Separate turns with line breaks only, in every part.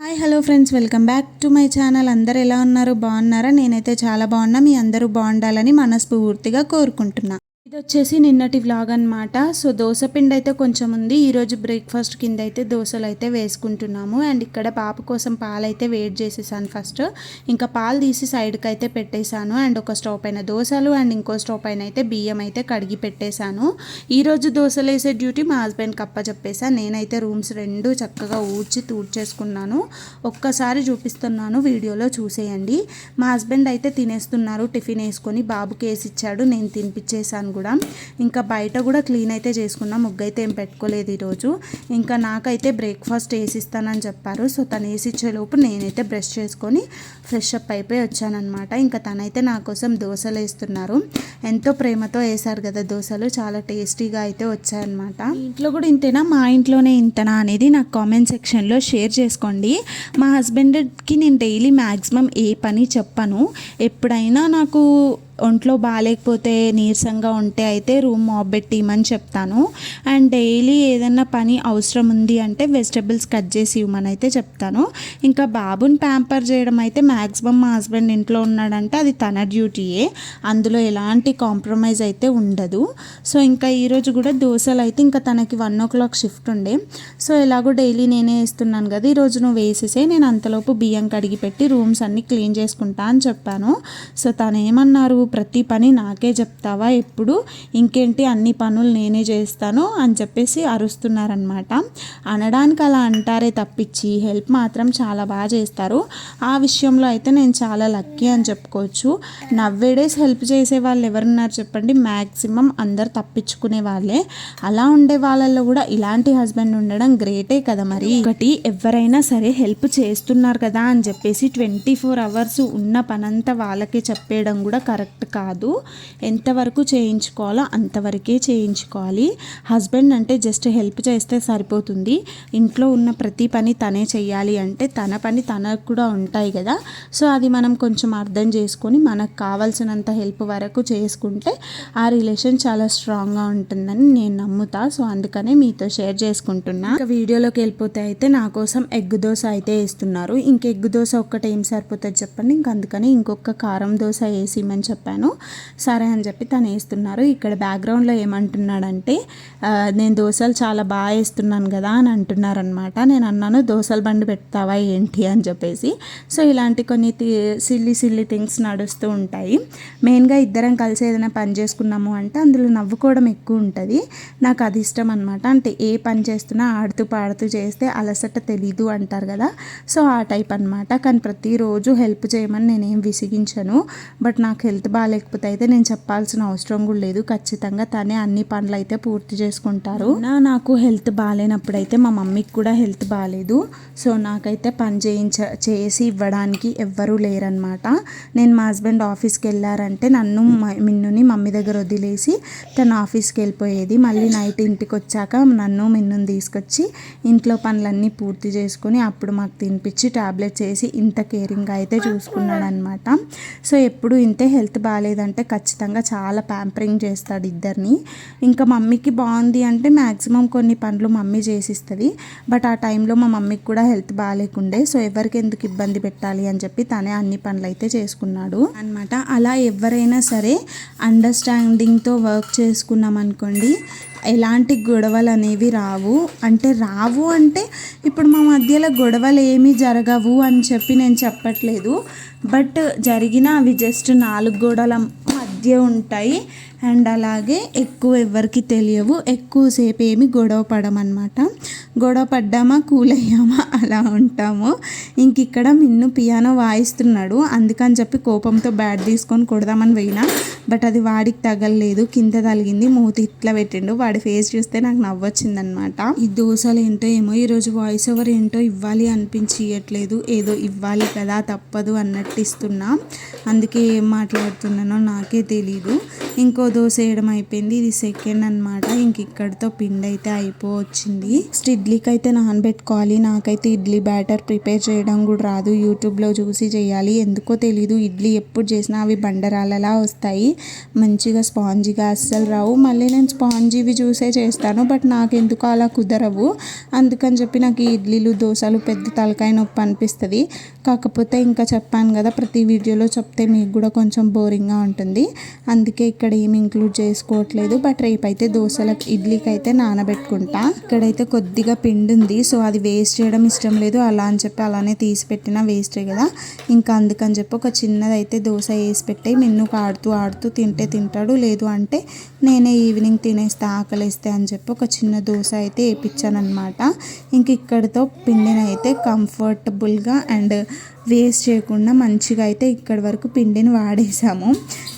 Hi hello friends welcome back to my channel అందరు ఎలా ఉన్నారు? బాగున్నారా? నేనైతే చాలా బాగున్నా. మీ అందరూ బాగుండాలని మనస్ఫూర్తిగా కోరుకుంటున్నా. ఇది వచ్చేసి నిన్నటి వ్లాగ్ అనమాట సో దోశపిండి అయితే కొంచెం ఉంది. ఈరోజు బ్రేక్ఫాస్ట్ కింద అయితే దోశలు అయితే వేసుకుంటున్నాము. అండ్ ఇక్కడ పాప కోసం పాలు అయితే చేసేసాను ఫస్ట్ ఇంకా పాలు తీసి సైడ్కి అయితే పెట్టేశాను. అండ్ ఒక స్టవ్ పైన దోశలు అండ్ ఇంకో స్టవ్ పైన అయితే బియ్యం అయితే కడిగి పెట్టేశాను. ఈరోజు దోశలు వేసే డ్యూటీ మా హస్బెండ్కి అప్ప చెప్పేసా నేనైతే రూమ్స్ రెండు చక్కగా ఊడ్చి తూడ్చేసుకున్నాను. ఒక్కసారి చూపిస్తున్నాను వీడియోలో చూసేయండి. మా హస్బెండ్ అయితే తినేస్తున్నారు టిఫిన్ వేసుకొని బాబుకి వేసి ఇచ్చాడు నేను తినిపించేశాను కూడా. ఇంకా బయట కూడా క్లీన్ అయితే చేసుకున్నాం. ముగ్గు అయితే ఏం పెట్టుకోలేదు ఈరోజు. ఇంకా నాకైతే బ్రేక్ఫాస్ట్ వేసిస్తానని చెప్పారు. సో తను వేసి ఇచ్చేలోపు నేనైతే బ్రష్ చేసుకొని ఫ్రెష్ అప్ అయిపోయి వచ్చానమాట ఇంకా తనైతే నా కోసం దోశలు వేస్తున్నారు. ఎంతో ప్రేమతో వేశారు కదా దోశలు. చాలా టేస్టీగా అయితే వచ్చాయన్నమాట. ఇంట్లో కూడా ఇంతేనా? మా ఇంట్లోనే ఇంతనా అనేది నాకు కామెంట్ సెక్షన్లో షేర్ చేసుకోండి. మా హస్బెండ్కి నేను డైలీ మ్యాక్సిమం ఏ పని చెప్పను. ఎప్పుడైనా నాకు ఒంట్లో బాగాలేకపోతే నీరసంగా ఉంటే అయితే రూమ్ మాప్ పెట్టిమని చెప్తాను. అండ్ డైలీ ఏదైనా పని అవసరం ఉంది అంటే వెజిటబుల్స్ కట్ చేసి ఇవ్వమని అయితే చెప్తాను. ఇంకా బాబుని ప్యాంపర్ చేయడం అయితే మ్యాక్సిమం మా హస్బెండ్ ఇంట్లో ఉన్నాడంటే అది తన డ్యూటీయే. అందులో ఎలాంటి కాంప్రమైజ్ అయితే ఉండదు. సో ఇంకా ఈరోజు కూడా దోశలు అయితే ఇంకా తనకి వన్ ఓ క్లాక్ షిఫ్ట్ ఉండే. సో ఎలాగో డైలీ నేనే వేస్తున్నాను కదా ఈరోజు నువ్వు వేసేసే నేను అంతలోపు బియ్యం కడిగి పెట్టి రూమ్స్ అన్నీ క్లీన్ చేసుకుంటా అని చెప్పాను. సో తను ఏమన్నారు ప్రతి పని నాకే చెప్తావా ఎప్పుడు? ఇంకేంటి అన్ని పనులు నేనే చేస్తాను అని చెప్పేసి అరుస్తున్నారనమాట అనడానికి అలా అంటారే తప్పించి హెల్ప్ మాత్రం చాలా బాగా చేస్తారు. ఆ విషయంలో అయితే నేను చాలా లక్కీ అని చెప్పుకోవచ్చు. నవ్వే డేస్ హెల్ప్ చేసే వాళ్ళు ఎవరున్నారు చెప్పండి? మ్యాక్సిమం అందరు తప్పించుకునే వాళ్ళే. అలా ఉండే వాళ్ళల్లో కూడా ఇలాంటి హస్బెండ్ ఉండడం గ్రేటే కదా మరి. ఒకటి ఎవరైనా సరే హెల్ప్ చేస్తున్నారు కదా అని చెప్పేసి ట్వంటీ ఫోర్ అవర్స్ ఉన్న పనంతా వాళ్ళకే చెప్పేయడం కూడా కరెక్ట్. కాదు. ఎంతవరకు చేయించుకోవాలో అంతవరకే చేయించుకోవాలి. హస్బెండ్ అంటే జస్ట్ హెల్ప్ చేస్తే సరిపోతుంది. ఇంట్లో ఉన్న ప్రతి పని తనే చేయాలి అంటే తన పని తనకు కూడా ఉంటాయి కదా. సో అది మనం కొంచెం అర్థం చేసుకొని మనకు కావాల్సినంత హెల్ప్ వరకు చేసుకుంటే ఆ రిలేషన్ చాలా స్ట్రాంగ్గా ఉంటుందని నేను నమ్ముతా. సో అందుకనే మీతో షేర్ చేసుకుంటున్నా. ఇంకా వీడియోలోకి వెళ్ళిపోతే అయితే నా కోసం ఎగ్ దోశ అయితే వేస్తున్నారు. ఇంక ఎగ్ దోశ ఒక్కటే ఏం సరిపోతుంది చెప్పండి. ఇంక అందుకని ఇంకొక కారం దోశ వేసిమని చెప్పాను. సరే అని చెప్పి తను వేస్తున్నారు. ఇక్కడ బ్యాక్గ్రౌండ్లో ఏమంటున్నాడంటే నేను దోశలు చాలా బాగా వేస్తున్నాను కదా అని అంటున్నారనమాట నేను అన్నాను దోశల బండి పెడతావా ఏంటి? అని చెప్పేసి. సో ఇలాంటి కొన్ని సిల్లి సిల్లి థింగ్స్ నడుస్తూ ఉంటాయి. మెయిన్గా ఇద్దరం కలిసి ఏదైనా పని చేసుకున్నాము అంటే అందులో నవ్వుకోవడం ఎక్కువ ఉంటుంది. నాకు అది ఇష్టం అనమాట అంటే ఏ పని చేస్తున్నా ఆడుతూ పాడుతూ చేస్తే అలసట తెలీదు అంటారు కదా. సో ఆ టైప్ అనమాట కానీ ప్రతిరోజు హెల్ప్ చేయమని నేనేం విసిగించను. బట్ నాకు హెల్త్ బాగాలేకపోతే అయితే నేను చెప్పాల్సిన అవసరం కూడా లేదు. ఖచ్చితంగా తనే అన్ని పనులు అయితే పూర్తి చేసుకుంటారు. నా నాకు హెల్త్ బాగాలేనప్పుడు అయితే మా మమ్మీకి కూడా హెల్త్ బాగాలేదు. సో నాకైతే పని చేయించ చేసి ఇవ్వడానికి ఎవ్వరూ లేరనమాట నేను మా హస్బెండ్ ఆఫీస్కి వెళ్ళారంటే నన్ను మ- మిన్నుని మమ్మీ దగ్గర వదిలేసి తను ఆఫీస్కి వెళ్ళిపోయేది. మళ్ళీ నైట్ ఇంటికి వచ్చాక నన్ను మిన్నుని తీసుకొచ్చి ఇంట్లో పనులన్నీ పూర్తి చేసుకొని అప్పుడు మాకు తినిపించి టాబ్లెట్స్ వేసి ఇంత కేరింగ్గా అయితే చూసుకున్నాడనమాట సో ఎప్పుడు ఇంతే హెల్త్ బాగాలేదంటే ఖచ్చితంగా చాలా ప్యాంపరింగ్ చేస్తాడు ఇద్దరిని. ఇంకా మమ్మీకి బాగుంది అంటే మ్యాక్సిమం కొన్ని పనులు మమ్మీ చేసిస్తుంది. బట్ ఆ టైంలో మా మమ్మీకి కూడా హెల్త్ బాగాలేకుండే సో ఎవరికి ఎందుకు ఇబ్బంది పెట్టాలి అని చెప్పి తనే అన్ని పనులు అయితే చేసుకున్నాడు. అనమాట అలా ఎవరైనా సరే అండర్స్టాండింగ్తో వర్క్ చేసుకున్నాం అనుకోండి ఎలాంటి గొడవలు అనేవి రావు. అంటే రావు అంటే ఇప్పుడు మా మధ్యలో గొడవలు ఏమీ జరగవు అని చెప్పి నేను చెప్పట్లేదు. బట్ జరిగిన అవి జస్ట్ నాలుగు గోడల మధ్య ఉంటాయి. అండ్ అలాగే ఎక్కువ ఎవరికి తెలియవు ఎక్కువసేపు ఏమి గొడవ పడమన్నమాట. గొడవ పడ్డామా కూల్ అయ్యామా అలా ఉంటాము. ఇంక ఇక్కడ మిన్ను పియానో వాయిస్తున్నాడు. అందుకని చెప్పి కోపంతో బ్యాట్ తీసుకొని కొడదామని పోయినా. బట్ అది వాడికి తగలలేదు కింద తగిలింది మూతి ఇట్లా పెట్టిండు. వాడి ఫేస్ చూస్తే నాకు నవ్వొచ్చిందనమాట ఈ దోశలు ఏంటో ఏమో ఈరోజు వాయిస్ ఓవర్ ఏంటో ఇవ్వాలి అనిపించి ఇవ్వట్లేదు ఏదో ఇవ్వాలి కదా తప్పదు అన్నట్టు ఇస్తున్నా. అందుకే ఏం మాట్లాడుతున్నానో నాకే తెలీదు. ఇంకో దోశ వేయడం అయిపోయింది. ఇది సెకండ్ అనమాట ఇంక ఇక్కడితో పిండి అయితే అయిపోవచ్చింది. నెక్స్ట్ ఇడ్లీకి అయితే నానబెట్టుకోవాలి. నాకైతే ఇడ్లీ బ్యాటర్ ప్రిపేర్ చేయడం కూడా రాదు. యూట్యూబ్లో చూసి చేయాలి. ఎందుకో తెలీదు. ఇడ్లీ ఎప్పుడు చేసినా అవి బండరాలలా వస్తాయి. మంచిగా స్పాంజీగా అస్సలు రావు. మళ్ళీ నేను స్పాంజీవి చూసే చేస్తాను. బట్ నాకు ఎందుకో అలా కుదరవు. అందుకని చెప్పి నాకు ఈ ఇడ్లీలు దోశలు పెద్ద తలకాయ నొప్పి అనిపిస్తుంది. కాకపోతే ఇంకా చెప్పాను కదా ప్రతి వీడియోలో చెప్తే మీకు కూడా కొంచెం బోరింగ్గా ఉంటుంది. అందుకే ఇక్కడ ఏమి ఇంక్లూడ్ చేసుకోవట్లేదు. బట్ రేపు అయితే దోశలకు ఇడ్లీకి అయితే నానబెట్టుకుంటా. ఇక్కడైతే కొద్దిగా పిండి ఉంది సో అది వేస్ట్ చేయడం ఇష్టం లేదు. అలా అని చెప్పి అలానే తీసి పెట్టినా వేస్టే కదా. ఇంకా అందుకని చెప్పి ఒక చిన్నదైతే దోశ వేసి పెట్టి మెన్నుకు ఆడుతూ ఆడుతూ తింటే తింటాడు. లేదు అంటే నేనే ఈవినింగ్ తినేస్తా ఆకలిస్తే అని చెప్పి ఒక చిన్న దోశ అయితే వేయించాను అనమాట ఇంక ఇక్కడితో పిండిని అయితే కంఫర్టబుల్గా అండ్ వేస్ట్ చేయకుండా మంచిగా అయితే ఇక్కడి వరకు పిండిని వాడేసాము.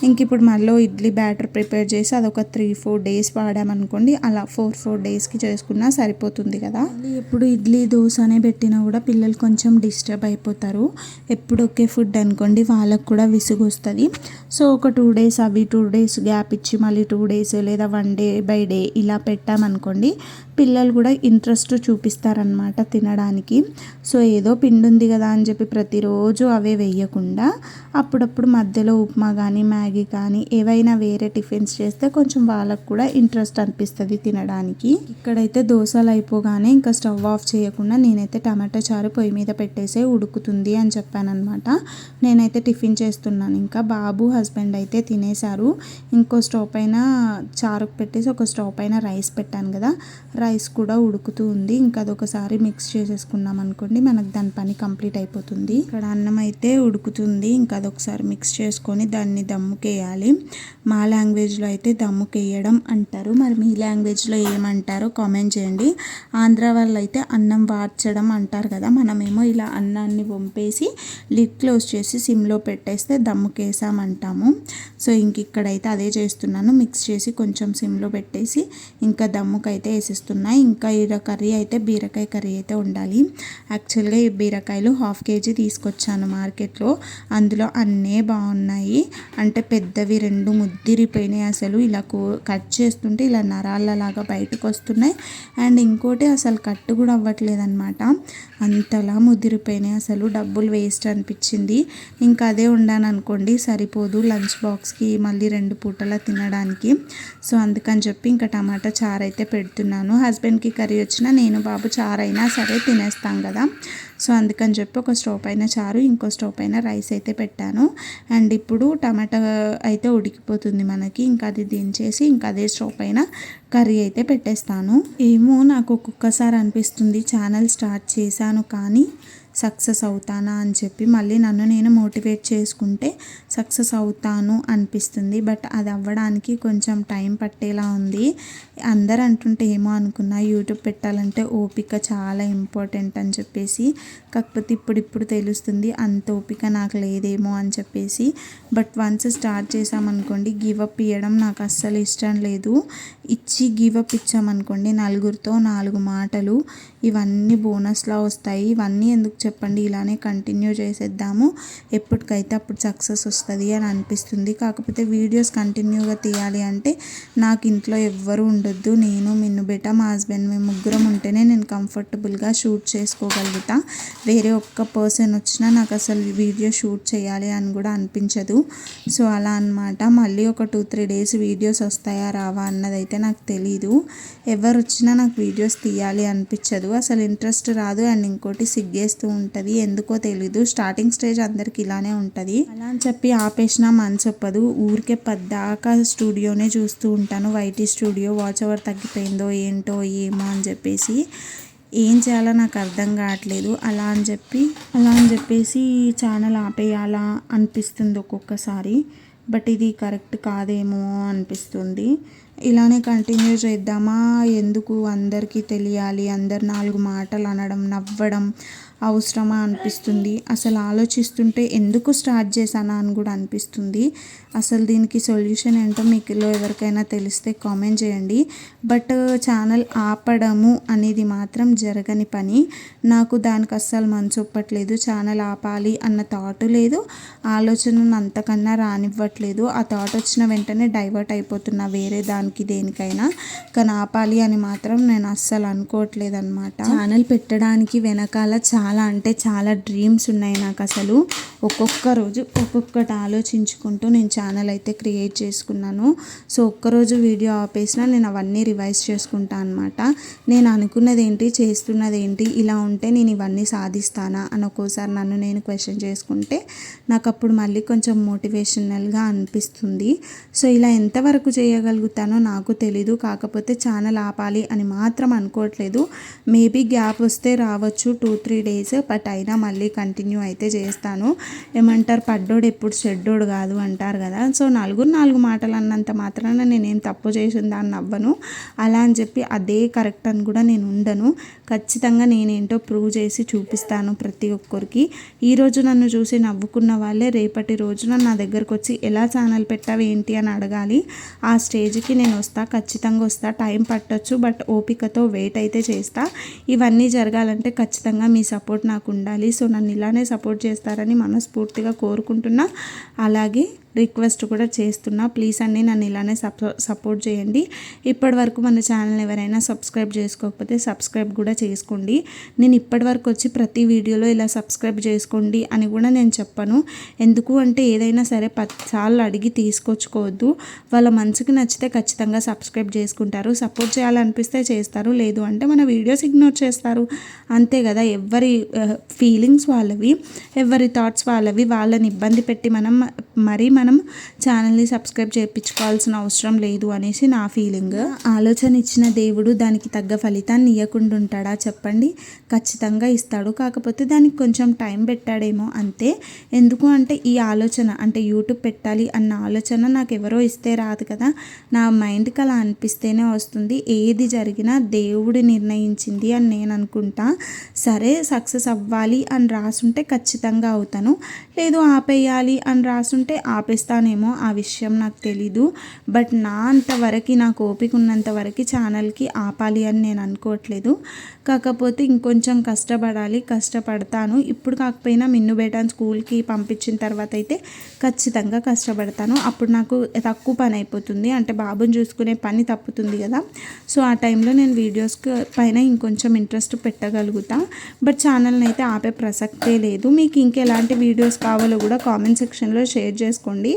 ఇంక ఇప్పుడు మళ్ళీ ఇడ్లీ బ్యాటర్ ప్రిపేర్ చేసి అదొక త్రీ ఫోర్ డేస్ వాడామనుకోండి అలా ఫోర్ ఫోర్ డేస్కి చేసుకున్నా సరిపోతుంది కదా. ఎప్పుడు ఇడ్లీ దోశ అనే పెట్టినా కూడా పిల్లలు కొంచెం డిస్టర్బ్ అయిపోతారు. ఎప్పుడు ఒకే ఫుడ్ అనుకోండి వాళ్ళకు కూడా విసుగు వస్తుంది సో ఒక టూ డేస్ అవి టూ డేస్ గ్యాప్ ఇచ్చి మళ్ళీ టూ డేస్ లేదా వన్ డే బై డే ఇలా పెట్టామనుకోండి పిల్లలు కూడా ఇంట్రెస్ట్ చూపిస్తారనమాట తినడానికి. సో ఏదో పిండి ఉంది కదా అని చెప్పి ప్రతి ప్రతిరోజు అవే వేయకుండా అప్పుడప్పుడు మధ్యలో ఉప్మా కానీ మ్యాగీ కానీ ఏవైనా వేరే టిఫిన్స్ చేస్తే కొంచెం వాళ్ళకు కూడా ఇంట్రెస్ట్ అనిపిస్తుంది తినడానికి. ఇక్కడైతే దోశలు అయిపోగానే ఇంకా స్టవ్ ఆఫ్ చేయకుండా నేనైతే టమాటా చారు పొయ్యి మీద పెట్టేసే ఉడుకుతుంది అని చెప్పానమాట నేనైతే టిఫిన్ చేస్తున్నాను. ఇంకా బాబు హస్బెండ్ అయితే తినేశారు. ఇంకో స్టవ్ పైన చారుకు పెట్టేసి ఒక స్టవ్ పైన రైస్ పెట్టాను కదా రైస్ కూడా ఉడుకుతూ ఉంది. ఇంకా అదొకసారి మిక్స్ చేసేసుకున్నాం అనుకోండి మనకు దాని పని కంప్లీట్ అయిపోతుంది. ఇక్కడ అన్నం అయితే ఉడుకుతుంది. ఇంకా అదొకసారి మిక్స్ చేసుకొని దాన్ని దమ్ముకేయాలి. మా లాంగ్వేజ్లో అయితే దమ్ముకేయడం అంటారు. మరి మీ లాంగ్వేజ్లో ఏమంటారో కామెంట్ చేయండి. ఆంధ్ర వాళ్ళు అయితే అన్నం వార్చడం అంటారు కదా మనమేమో ఇలా అన్నాన్ని వంపేసి లిడ్ క్లోజ్ చేసి సిమ్లో పెట్టేస్తే దమ్ముకేసామంటాము. సో ఇంక ఇక్కడైతే అదే చేస్తున్నాను. మిక్స్ చేసి కొంచెం సిమ్లో పెట్టేసి ఇంకా దమ్ముకైతే వేసేస్తున్నా. ఇంకా ఈ కర్రీ అయితే బీరకాయ కర్రీ అయితే ఉండాలి. యాక్చువల్గా ఈ బీరకాయలు హాఫ్ కేజీ తీసుకు తీసుకొచ్చాను మార్కెట్లో. అందులో అన్నీ బాగున్నాయి. అంటే పెద్దవి రెండు ముద్దిరిపోయినాయి అసలు. ఇలా కట్ చేస్తుంటే ఇలా నరాలలాగా బయటకు వస్తున్నాయి అండ్ ఇంకోటి అసలు కట్టు కూడా అవ్వట్లేదు అనమాట అంతలా ముదిరిపోయినాయి అసలు. డబ్బులు వేస్ట్ అనిపించింది. ఇంకా అదే ఉండాను అనుకోండి సరిపోదు లంచ్ బాక్స్కి మళ్ళీ రెండు పూటలా తినడానికి. సో అందుకని చెప్పి ఇంకా టమాటా చారు అయితే పెడుతున్నాను. హస్బెండ్కి కర్రీ వచ్చినా నేను బాబు చారైనా సరే తినేస్తాం కదా. సో అందుకని చెప్పి ఒక స్టవ్ పైన చారు ఇంకో స్టవ్ పైన రైస్ అయితే పెట్టాను. అండ్ ఇప్పుడు టమాటా అయితే ఉడికిపోతుంది మనకి. ఇంకా అది దించేసి ఇంకా అదే స్టవ్ పైన కర్రీ అయితే పెట్టేస్తాను. ఏమో నాకు ఒక్కొక్కసారి అనిపిస్తుంది ఛానల్ స్టార్ట్ చేశాను కానీ సక్సెస్ అవుతానా అని చెప్పి మళ్ళీ నన్ను నేను మోటివేట్ చేసుకుంటే సక్సెస్ అవుతాను అనిపిస్తుంది. బట్ అది అవ్వడానికి కొంచెం టైం పట్టేలా ఉంది. అందరు అంటుంటే ఏమో అనుకున్నా యూట్యూబ్ పెట్టాలంటే ఓపిక చాలా ఇంపార్టెంట్ అని చెప్పేసి కాకపోతే ఇప్పుడు ఇప్పుడు తెలుస్తుంది అంత ఓపిక నాకు లేదేమో అని చెప్పేసి. బట్ వన్స్ స్టార్ట్ చేసామనుకోండి గివ్ అప్ ఇవ్వడం నాకు అస్సలు ఇష్టం లేదు. ఇచ్చి గివ్ అప్ ఇచ్చామనుకోండి నలుగురితో నాలుగు మాటలు ఇవన్నీ బోనస్లా వస్తాయి. ఇవన్నీ ఎందుకు చెప్పండి ఇలానే కంటిన్యూ చేసేద్దాము. ఎప్పటికైతే అప్పుడు సక్సెస్ వస్తుంది అని అనిపిస్తుంది. కాకపోతే వీడియోస్ కంటిన్యూగా తీయాలి అంటే నాకు ఇంట్లో ఎవ్వరు ఉండొద్దు. నేను మిన్ను బేట మా హస్బెండ్ మేము ముగ్గురం ఉంటేనే నేను కంఫర్టబుల్గా షూట్ చేసుకోగలుగుతా. వేరే ఒక్క పర్సన్ వచ్చినా నాకు అసలు వీడియో షూట్ చేయాలి అని కూడా అనిపించదు. సో అలా అనమాట మళ్ళీ ఒక టూ త్రీ డేస్ వీడియోస్ వస్తాయా రావా అన్నదైతే నాకు తెలీదు. ఎవరు వచ్చినా నాకు వీడియోస్ తీయాలి అనిపించదు. అసలు ఇంట్రెస్ట్ రాదు. అండ్ ఇంకోటి సిగ్గేస్తూ ఉంటుంది. ఎందుకో తెలీదు. స్టార్టింగ్ స్టేజ్ అందరికి ఇలానే ఉంటుంది. అలా అని చెప్పి ఆపేసిన మనసు చెప్పదు ఊరికే పద్దాకా స్టూడియోనే చూస్తూ ఉంటాను. వైటీ స్టూడియో వాచ్ ఓవర్ తగ్గిపోయిందో ఏంటో ఏమో అని చెప్పేసి ఏం చేయాలో నాకు అర్థం కావట్లేదు. అలా అని చెప్పి అలా అని చెప్పేసి ఛానల్ ఆపేయాలా అనిపిస్తుంది ఒక్కొక్కసారి. బట్ ఇది కరెక్ట్ కాదేమో అనిపిస్తుంది. ఇలానే కంటిన్యూ చేద్దామా? ఎందుకు అందరికీ తెలియాలి? అందరు నాలుగు మాటలు అనడం నవ్వడం అవసరమా అనిపిస్తుంది. అసలు ఆలోచిస్తుంటే ఎందుకు స్టార్ట్ చేశానా అని కూడా అనిపిస్తుంది. అసలు దీనికి సొల్యూషన్ ఏంటో మీకులో ఎవరికైనా తెలిస్తే కామెంట్ చేయండి. బట్ ఛానల్ ఆపడము అనేది మాత్రం జరగని పని. నాకు దానికి అస్సలు మనసు ఒప్పట్లేదు. ఛానల్ ఆపాలి అన్న థాట్ లేదు. ఆలోచన అంతకన్నా రానివ్వట్లేదు. ఆ థాట్ వచ్చిన వెంటనే డైవర్ట్ అయిపోతున్నా వేరే దానికి దేనికైనా. కానీ ఆపాలి అని మాత్రం నేను అస్సలు అనుకోవట్లేదు అనమాట ఛానల్ పెట్టడానికి వెనకాల చాలా అంటే చాలా డ్రీమ్స్ ఉన్నాయి నాకు అసలు ఒక్కొక్క రోజు ఒక్కొక్కటి ఆలోచించుకుంటూ నేను ఛానల్ అయితే క్రియేట్ చేసుకున్నాను. సో ఒక్కరోజు వీడియో ఆపేసినా నేను అవన్నీ రివైజ్ చేసుకుంటా అనమాట నేను అనుకున్నది ఏంటి చేస్తున్నది ఏంటి ఇలా ఉంటే నేను ఇవన్నీ సాధిస్తానా అని ఒక్కోసారి నన్ను నేను క్వశ్చన్ చేసుకుంటే నాకు అప్పుడు మళ్ళీ కొంచెం మోటివేషనల్గా అనిపిస్తుంది. సో ఇలా ఎంతవరకు చేయగలుగుతానో నాకు తెలీదు. కాకపోతే ఛానల్ ఆపాలి అని మాత్రం అనుకోవట్లేదు. మేబీ గ్యాప్ వస్తే రావచ్చు టూ త్రీ డేస్ బట్ అయినా మళ్ళీ కంటిన్యూ అయితే చేస్తాను. ఏమంటారు? పడ్డోడు ఎప్పుడు చెడ్డోడు కాదు అంటారు కదా. సో నలుగురు నాలుగు మాటలు అన్నంత మాత్రాన నేనేం తప్పు చేసింది అని నవ్వను. అలా అని చెప్పి అదే కరెక్ట్ అని కూడా నేను ఉండను. ఖచ్చితంగా నేనేంటో ప్రూవ్ చేసి చూపిస్తాను ప్రతి ఒక్కరికి. ఈరోజు నన్ను చూసి నవ్వుకున్న వాళ్ళే రేపటి రోజున నా దగ్గరకు వచ్చి ఎలా ఛానల్ పెట్టావు ఏంటి అని అడగాలి. ఆ స్టేజ్కి నేను వస్తా ఖచ్చితంగా వస్తా. టైం పట్టొచ్చు బట్ ఓపికతో వెయిట్ అయితే చేస్తా. ఇవన్నీ జరగాలంటే ఖచ్చితంగా మీ సపోర్ట్ సపోర్ట్ నాకు ఉండాలి. సో నన్ను ఇలానే సపోర్ట్ చేస్తారని మనస్ఫూర్తిగా కోరుకుంటున్నా. అలాగే రిక్వెస్ట్ కూడా చేస్తున్నా. ప్లీజ్ అండి నన్ను ఇలానే సపోర్ట్ చేయండి. ఇప్పటి వరకు మన ఛానల్ ఎవరైనా సబ్స్క్రైబ్ చేసుకోకపోతే సబ్స్క్రైబ్ కూడా చేసుకోండి. నేను ఇప్పటి వరకు వచ్చి ప్రతి వీడియోలో ఇలా సబ్స్క్రైబ్ చేసుకోండి అని కూడా నేను చెప్పను. ఎందుకు అంటే ఏదైనా సరే పదిసార్లు అడిగి తీసుకొచ్చుకోవద్దు. వాళ్ళ మనసుకి నచ్చితే ఖచ్చితంగా సబ్స్క్రైబ్ చేసుకుంటారు. సపోర్ట్ చేయాలనిపిస్తే చేస్తారు. లేదు అంటే మన వీడియోస్ ఇగ్నోర్ చేస్తారు. అంతే కదా. ఎవరి ఫీలింగ్స్ వాళ్ళవి ఎవరి థాట్స్ వాళ్ళవి వాళ్ళని ఇబ్బంది పెట్టి మనం మరీ మనం ఛానల్ని సబ్స్క్రైబ్ చేయించుకోవాల్సిన అవసరం లేదు అనేసి నా ఫీలింగ్ ఆలోచన ఇచ్చిన దేవుడు దానికి తగ్గ ఫలితాన్ని ఇవ్వకుండా ఉంటాడా చెప్పండి. ఖచ్చితంగా ఇస్తాడు. కాకపోతే దానికి కొంచెం టైం పెట్టాడేమో అంతే. ఎందుకు అంటే ఈ ఆలోచన అంటే యూట్యూబ్ పెట్టాలి అన్న ఆలోచన నాకు ఎవరో ఇస్తే రాదు కదా. నా మైండ్కి అలా అనిపిస్తేనే వస్తుంది. ఏది జరిగినా దేవుడు నిర్ణయించింది అని నేను అనుకుంటా. సరే సక్సెస్ అవ్వాలి అని రాసుంటే ఖచ్చితంగా అవుతాను. లేదు ఆపేయాలి అని రాసుంటే ఆప ఆపేస్తానేమో ఆ విషయం నాకు తెలీదు. బట్ నా అంతవరకు నాకు ఓపిక ఉన్నంత వరకు ఛానల్కి ఆపాలి అని నేను అనుకోవట్లేదు. కాకపోతే ఇంకొంచెం కష్టపడాలి కష్టపడతాను. ఇప్పుడు కాకపోయినా మిన్ను బేటాన్ స్కూల్కి పంపించిన తర్వాత అయితే ఖచ్చితంగా కష్టపడతాను. అప్పుడు నాకు తక్కువ పని అయిపోతుంది. అంటే బాబుని చూసుకునే పని తప్పుతుంది కదా. సో ఆ టైంలో నేను వీడియోస్ పైన ఇంకొంచెం ఇంట్రెస్ట్ పెట్టగలుగుతా. బట్ ఛానల్ని అయితే ఆపే ప్రసక్తే లేదు. మీకు ఇంకెలాంటి వీడియోస్ కావాలో కూడా కామెంట్ సెక్షన్లో షేర్ చేసుకోండి. చేసుకోండి.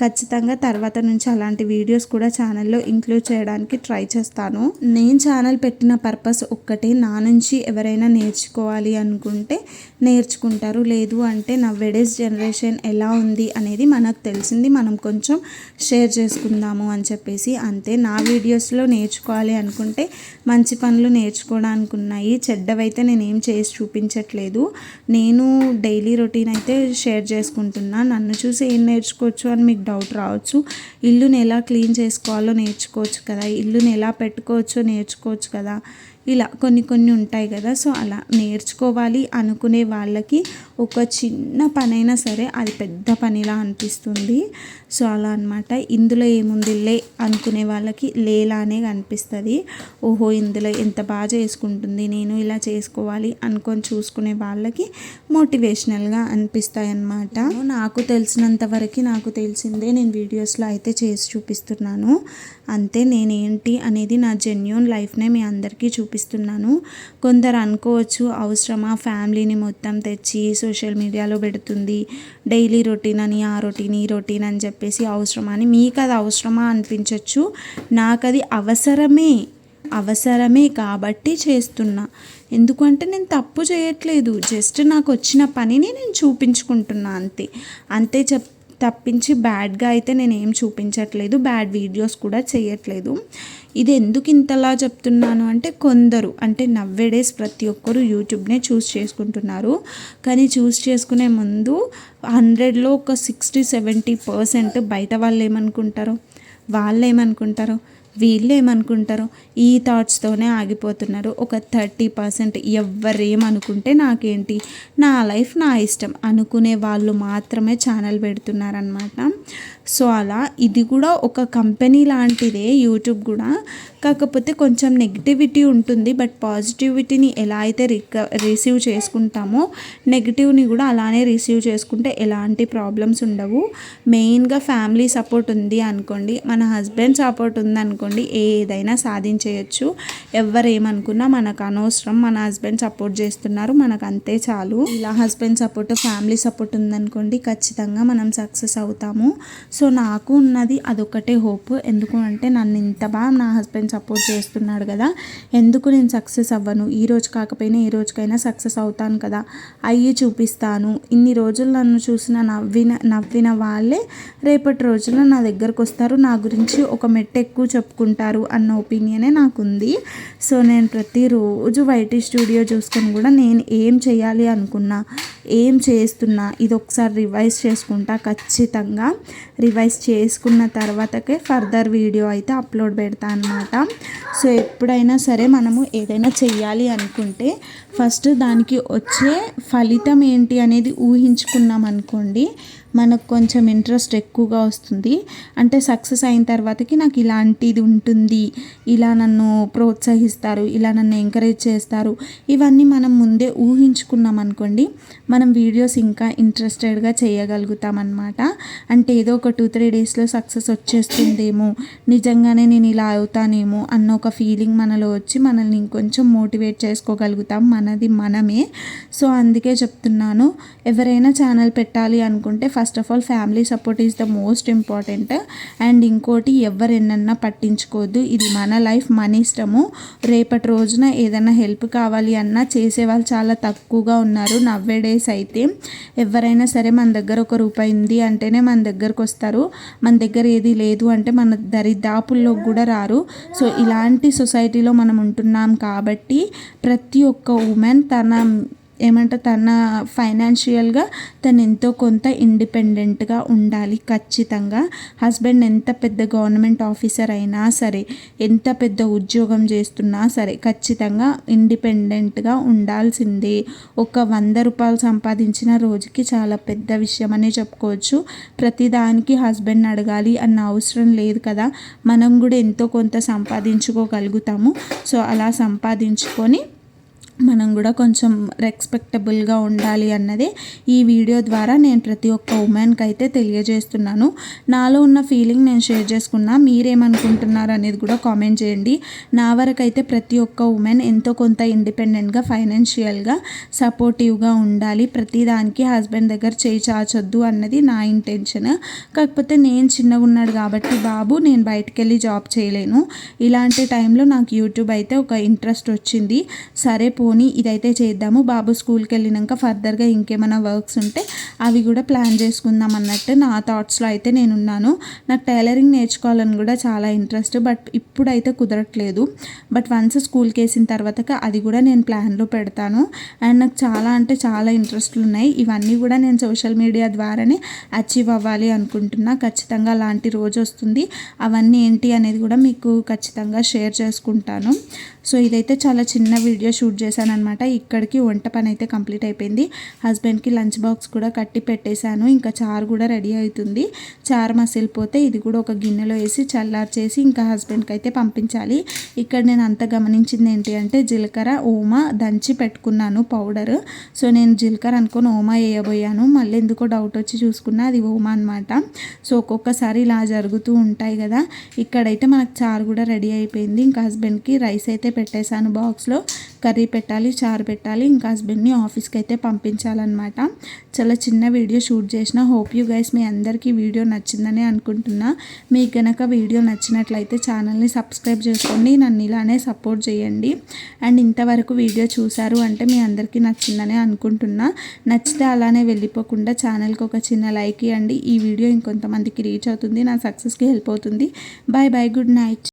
ఖచ్చితంగా తర్వాత నుంచి అలాంటి వీడియోస్ కూడా ఛానల్లో ఇంక్లూడ్ చేయడానికి ట్రై చేస్తాను. నేను ఛానల్ పెట్టిన పర్పస్ ఒక్కటే నా నుంచి ఎవరైనా నేర్చుకోవాలి అనుకుంటే నేర్చుకుంటారు. లేదు అంటే నా వెడేస్ జనరేషన్ ఎలా ఉంది అనేది మనకు తెలిసింది మనం కొంచెం షేర్ చేసుకుందాము అని చెప్పేసి. అంతే నా వీడియోస్లో నేర్చుకోవాలి అనుకుంటే మంచి పనులు నేర్చుకోవడానికి ఉన్నాయి. చెడ్డవైతే నేను ఏం చేసి చూపించట్లేదు. నేను డైలీ రొటీన్ అయితే షేర్ చేసుకుంటున్నా. నన్ను చూసి ఏం నేర్చుకోవచ్చు అని మీకు డౌట్ రావచ్చు. ఇల్లుని ఎలా క్లీన్ చేసుకోవాలో నేర్చుకోవచ్చు కదా. ఇల్లుని ఎలా పెట్టుకోవచ్చో నేర్చుకోవచ్చు కదా. ఇలా కొన్ని కొన్ని ఉంటాయి కదా. సో అలా నేర్చుకోవాలి అనుకునే వాళ్ళకి ఒక చిన్న పనైనా సరే అది పెద్ద పనిలా అనిపిస్తుంది. సో అలా అనమాట ఇందులో ఏముంది లే అనుకునే వాళ్ళకి లేలానే అనిపిస్తుంది ఓహో ఇందులో ఎంత బాగా చేసుకుంటుంది నేను ఇలా చేసుకోవాలి అనుకొని చూసుకునే వాళ్ళకి మోటివేషనల్గా అనిపిస్తాయి అన్నమాట నాకు తెలిసినంత వరకు నాకు తెలిసిందే నేను వీడియోస్లో అయితే చేసి చూపిస్తున్నాను. అంతే నేనేంటి అనేది నా జెన్యున్ లైఫ్నే మీ అందరికీ చూపిస్తున్నాను. కొందరు అనుకోవచ్చు అవసరమా ఫ్యామిలీని మొత్తం తెచ్చి సోషల్ మీడియాలో పెడుతుంది. డైలీ రొటీన్ అని ఆ రొటీన్ ఈ రొటీన్ అని చెప్పేసి అవసరమా అని మీకు అది అవసరమా? అనిపించవచ్చు నాకు అది అవసరమే అవసరమే కాబట్టి చేస్తున్నా. ఎందుకంటే నేను తప్పు చేయట్లేదు. జస్ట్ నాకు వచ్చిన పనిని నేను చూపించుకుంటున్నా అంతే. అంతే చెప్ తప్పించి బ్యాడ్గా అయితే నేను ఏం చూపించట్లేదు. బ్యాడ్ వీడియోస్ కూడా చేయట్లేదు. ఇది ఎందుకు ఇంతలా చెప్తున్నాను అంటే కొందరు అంటే నవ్వే ప్రతి ఒక్కరు యూట్యూబ్నే చూస్ చేసుకుంటున్నారు. కానీ చూస్ చేసుకునే ముందు హండ్రెడ్లో ఒక సిక్స్టీ సెవెంటీ పర్సెంట్ బయట వాళ్ళు ఏమనుకుంటారు వాళ్ళు ఏమనుకుంటారు వీళ్ళు ఏమనుకుంటారు ఈ థాట్స్తోనే ఆగిపోతున్నారు. ఒక థర్టీ పర్సెంట్ ఎవరేమనుకుంటే నాకేంటి? నా లైఫ్ నా ఇష్టం అనుకునే వాళ్ళు మాత్రమే ఛానల్ పెడుతున్నారనమాట సో అలా ఇది కూడా ఒక కంపెనీ లాంటిదే యూట్యూబ్ కూడా. కాకపోతే కొంచెం నెగిటివిటీ ఉంటుంది బట్ పాజిటివిటీని ఎలా అయితే రిక రిసీవ్ చేసుకుంటామో నెగిటివ్ని కూడా అలానే రిసీవ్ చేసుకుంటే ఎలాంటి ప్రాబ్లమ్స్ ఉండవు. మెయిన్గా ఫ్యామిలీ సపోర్ట్ ఉంది అనుకోండి మన హస్బెండ్ సపోర్ట్ ఉంది అనుకోండి ఏదైనా సాధించేయచ్చు. ఎవరు ఏమనుకున్నా మనకు అనవసరం మన హస్బెండ్ సపోర్ట్ చేస్తున్నారు మనకు అంతే చాలు. ఇలా హస్బెండ్ సపోర్ట్ ఫ్యామిలీ సపోర్ట్ ఉందనుకోండి ఖచ్చితంగా మనం సక్సెస్ అవుతాము. సో నాకు ఉన్నది అదొకటే హోప్. ఎందుకు అంటే నన్ను ఇంత బాగా నా హస్బెండ్ సపోర్ట్ చేస్తున్నాడు కదా. ఎందుకు నేను సక్సెస్ అవ్వను? ఈ రోజు కాకపోయినా ఏ రోజుకైనా సక్సెస్ అవుతాను కదా. అయ్యి చూపిస్తాను. ఇన్ని రోజులు నన్ను చూసిన నవ్విన నవ్విన వాళ్ళే రేపటి రోజుల్లో నా దగ్గరకు వస్తారు. నా గురించి ఒక మెట్టు ఎక్కువ చెప్పుకుంటారు. అన్న ఒపీనియనే నాకు ఉంది సో నేను ప్రతిరోజు వైటీ స్టూడియో చూసుకొని కూడా నేను ఏం చేయాలి అనుకున్నా ఏం చేస్తున్నా ఇది ఒకసారి రివైజ్ చేసుకుంటా. ఖచ్చితంగా రివైజ్ చేసుకున్న తర్వాతకే ఫర్దర్ వీడియో అయితే అప్లోడ్ పెడతా అనమాట సో ఎప్పుడైనా సరే మనము ఏదైనా చెయ్యాలి అనుకుంటే ఫస్ట్ దానికి వచ్చే ఫలితం ఏంటి అనేది ఊహించుకున్నాం అనుకోండి మనకు కొంచెం ఇంట్రెస్ట్ ఎక్కువగా వస్తుంది. అంటే సక్సెస్ అయిన తర్వాతకి నాకు ఇలాంటిది ఉంటుంది. ఇలా నన్ను ప్రోత్సహిస్తారు ఇలా నన్ను ఎంకరేజ్ చేస్తారు. ఇవన్నీ మనం ముందే ఊహించుకున్నాం అనుకోండి మనం వీడియోస్ ఇంకా ఇంట్రెస్టెడ్గా చేయగలుగుతాం అనమాట అంటే ఏదో ఒక టూ త్రీ డేస్లో సక్సెస్ వచ్చేస్తుందేమో నిజంగానే నేను ఇలా అవుతానేమో అన్న ఒక ఫీలింగ్ మనలో వచ్చి మనల్ని ఇంకొంచెం మోటివేట్ చేసుకోగలుగుతాం మనది మనమే. సో అందుకే చెప్తున్నాను ఎవరైనా ఛానల్ పెట్టాలి అనుకుంటే first first of all family support is the most important and ఇంకోటి ఎవరెన్నన్నా పట్టించుకోవద్దు. ఇది మన లైఫ్ మన ఇష్టము. రేపటి రోజున ఏదైనా హెల్ప్ కావాలి అన్నా చేసేవాళ్ళు చాలా తక్కువగా ఉన్నారు. నవ్వే డేస్ అయితే ఎవరైనా సరే మన దగ్గర ఒక రూపాయి ఉంది అంటేనే మన దగ్గరకు వస్తారు. మన దగ్గర ఏది లేదు అంటే మన దరిదాపుల్లో కూడా రారు. సో ఇలాంటి సొసైటీలో మనం ఉంటున్నాం కాబట్టి ప్రతి ఒక్క ఉమెన్ తన ఏమంటే తన ఫైనాన్షియల్గా తను ఎంతో కొంత ఇండిపెండెంట్గా ఉండాలి ఖచ్చితంగా. హస్బెండ్ ఎంత పెద్ద గవర్నమెంట్ ఆఫీసర్ అయినా సరే ఎంత పెద్ద ఉద్యోగం చేస్తున్నా సరే ఖచ్చితంగా ఇండిపెండెంట్గా ఉండాల్సిందే. ఒక వంద రూపాయలు సంపాదించిన రోజుకి చాలా పెద్ద విషయం అనే చెప్పుకోవచ్చు ప్రతిదానికి హస్బెండ్ అడగాలి అన్న అవసరం లేదు కదా. మనం కూడా ఎంతో కొంత సంపాదించుకోగలుగుతాము. సో అలా సంపాదించుకొని మనం కూడా కొంచెం రెస్పెక్టబుల్గా ఉండాలి అన్నదే ఈ వీడియో ద్వారా నేను ప్రతి ఒక్క ఉమెన్కి అయితే తెలియజేస్తున్నాను. నాలో ఉన్న ఫీలింగ్ నేను షేర్ చేసుకున్నా మీరేమనుకుంటున్నారు అనేది కూడా కామెంట్ చేయండి. నా వరకు అయితే ప్రతి ఒక్క ఉమెన్ ఎంతో కొంత ఇండిపెండెంట్గా ఫైనాన్షియల్గా సపోర్టివ్గా ఉండాలి. ప్రతిదానికి హస్బెండ్ దగ్గర చేయి చాచొద్దు అన్నది నా ఇంటెన్షన్ కాకపోతే నేను చిన్నగా ఉన్నాడు కాబట్టి బాబు నేను బయటకు వెళ్ళి జాబ్ చేయలేను. ఇలాంటి టైంలో నాకు యూట్యూబ్ అయితే ఒక ఇంట్రెస్ట్ వచ్చింది. సరే పోనీ ఇదైతే చేద్దాము. బాబు స్కూల్కి వెళ్ళినాక ఫర్దర్గా ఇంకేమైనా వర్క్స్ ఉంటే అవి కూడా ప్లాన్ చేసుకుందాం అన్నట్టు నా థాట్స్లో అయితే నేనున్నాను. నాకు టైలరింగ్ నేర్చుకోవాలని కూడా చాలా ఇంట్రెస్ట్ బట్ ఇప్పుడైతే కుదరట్లేదు. బట్ వన్స్ స్కూల్కి వేసిన తర్వాత అది కూడా నేను ప్లాన్లో పెడతాను. అండ్ నాకు చాలా అంటే చాలా ఇంట్రెస్ట్లు ఉన్నాయి ఇవన్నీ కూడా నేను సోషల్ మీడియా ద్వారానే అచీవ్ అవ్వాలి అనుకుంటున్నా. ఖచ్చితంగా అలాంటి రోజు వస్తుంది అవన్నీ ఏంటి అనేది కూడా మీకు ఖచ్చితంగా షేర్ చేసుకుంటాను. సో ఇదైతే చాలా చిన్న వీడియో షూట్ చేశాను అనమాట ఇక్కడికి వంట పని అయితే కంప్లీట్ అయిపోయింది. హస్బెండ్కి లంచ్ బాక్స్ కూడా కట్టి పెట్టేశాను. ఇంకా చారు కూడా రెడీ అవుతుంది. చారు మసిలిపోతే ఇది కూడా ఒక గిన్నెలో వేసి చల్లార్చేసి ఇంకా హస్బెండ్కి అయితే పంపించాలి. ఇక్కడ నేను అంత గమనించింది ఏంటి అంటే జీలకర్ర ఓమా దంచి పెట్టుకున్నాను పౌడర్. సో నేను జీలకర్ర అనుకొని ఓమా వేయబోయాను. మళ్ళీ ఎందుకో డౌట్ వచ్చి చూసుకున్నా అది ఓమా అనమాట సో ఒక్కొక్కసారి ఇలా జరుగుతూ ఉంటాయి కదా. ఇక్కడైతే మనకు చారు కూడా రెడీ అయిపోయింది. ఇంకా హస్బెండ్కి రైస్ అయితే పెట్టేశాను బాక్స్లో. కర్రీ పెట్టాలి చారు పెట్టాలి ఇంకా హస్బెండ్ని ఆఫీస్కి అయితే పంపించాలన్నమాట. చాలా చిన్న వీడియో షూట్ చేసిన హోప్ యూ గైస్ మీ అందరికీ వీడియో నచ్చిందని అనుకుంటున్నా. మీకు కనుక వీడియో నచ్చినట్లయితే ఛానల్ని సబ్స్క్రైబ్ చేసుకోండి నన్ను ఇలానే సపోర్ట్ చేయండి. అండ్ ఇంతవరకు వీడియో చూశారు అంటే మీ అందరికీ నచ్చిందని అనుకుంటున్నా. నచ్చితే అలానే వెళ్ళిపోకుండా ఛానల్కి ఒక చిన్న లైక్ ఇవ్వండి ఈ వీడియో ఇంకొంతమందికి రీచ్ అవుతుంది నా సక్సెస్కి హెల్ప్ అవుతుంది. Bye bye good night.